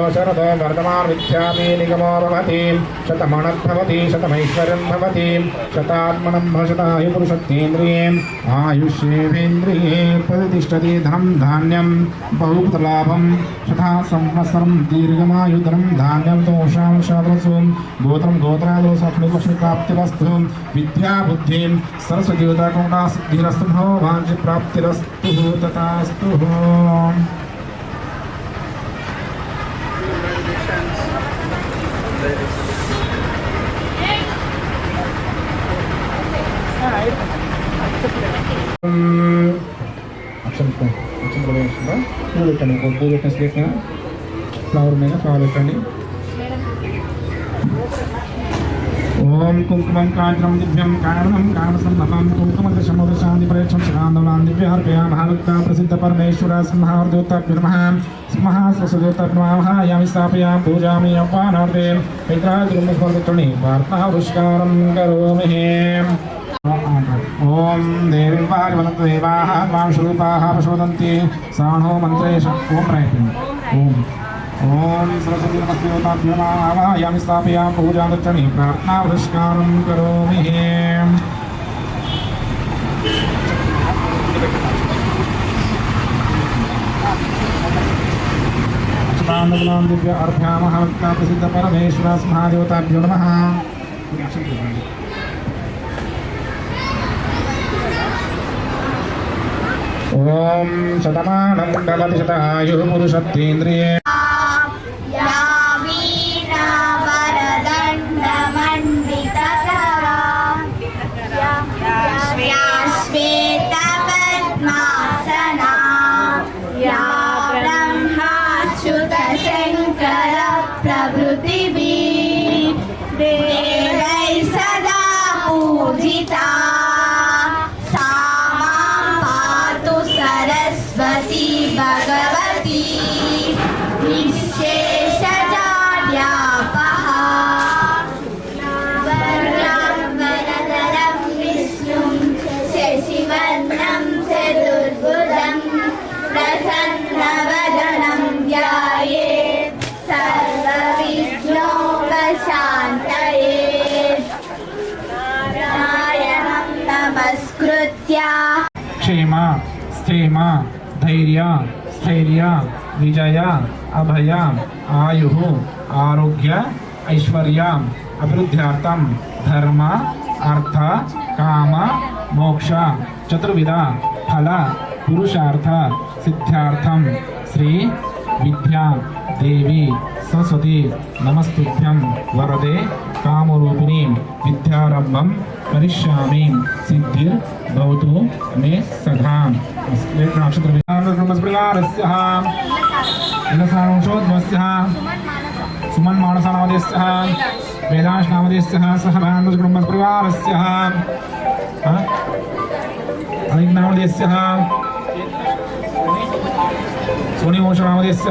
शरदो वर्धमान विद्यामे निगमो भवति। शतमणद्भवति शतमैश्वर्यं भवति। शतात्मनं भशतायु पुरुषत्तेन्द्रिये आयुष्येवेन्द्रिये प्रतिष्ठति धनं धान्यं, बहुपुतलाभं शता संवत्सरं दीर्घमायुधनं धान्यं दोषां शाद्रसु गोत्रं गोत्रादो सफललक्ष्मीप्राप्तिरस्तु विद्या बुद्धिं सरस्वतीयुतकुण्डा सिद्धिरस्तु भो वाञ्छिप्राप्तिरस्तु तथास्तु। పూలు పెట్టండి ఒక పూలు పెట్టిన ఫ్లవర్ మీద ఫ్లవర్ పెట్టండి ॐ कुङ्कुमङ्काञ्चनमदिभ्यं कारणं कारणसम्भवं कुङ्कुमदशमोदशान्तिपरेक्षं शरान्दोलान्दिभ्यर्पयामहालुक्ता प्रसिद्धपरमेश्वरा सिंहार्दोताभ्युर्मः स्मः स्वसदोताभ्यमावहायामि स्थापयां पूजामि अव्वानार्दे पित्राजुर्मस्वर्गतुणि वार्तावृष्कारं करोमि। ॐ देवीर्वारि वदन्त देवाः त्वां स्वरूपाः प्रचोदन्ति साणो मन्त्रेश ॐ प्रयत्नम्। ॐ ॐ पूजा स्थापयां पूजादर्शनी प्रार्थनापुरस्कारं करोमि दिव्य अर्भ्यामः वक्ता प्रसिद्धपरमेश्वरस्महादेवताभ्यो नमः। ॐ शतमानं दलति शतायुः पुरुषत्तेन्द्रिये। भगवती निशेषजाड्यापः वर्णाम्बरधरं विष्णुं शशिवर्णं चतुर्भुजं प्रसन्नवदनं ध्याये सर्वविघ्नोपशान्तये नारायणं नमस्कृत्या क्षेमा क्षेमा धैर्य स्थैर्य विजय अभय आयु, आरोग्य ऐश्वर्य अभिवृद्ध्यार्थम, धर्म, अर्थ, काम, मोक्ष, चतुर्विध, फल, पुरुषार्थ, सिद्ध्यार्थम श्री विद्या। దేవి సరస్వతి నమస్తుభ్యం వరదే కామరూపిణి విద్యారంభం కరిష్యామి సిద్ధిర్ భవతు మే సదా ఇలసాంశోద్భవస్య సుమన్ మానసనామదేశ్య వేదాంశ నామదేశ్య సహ కుటుంబ పరివారస్య అనిక్ నామదేశ్య సోనివంశ నామదేశ్య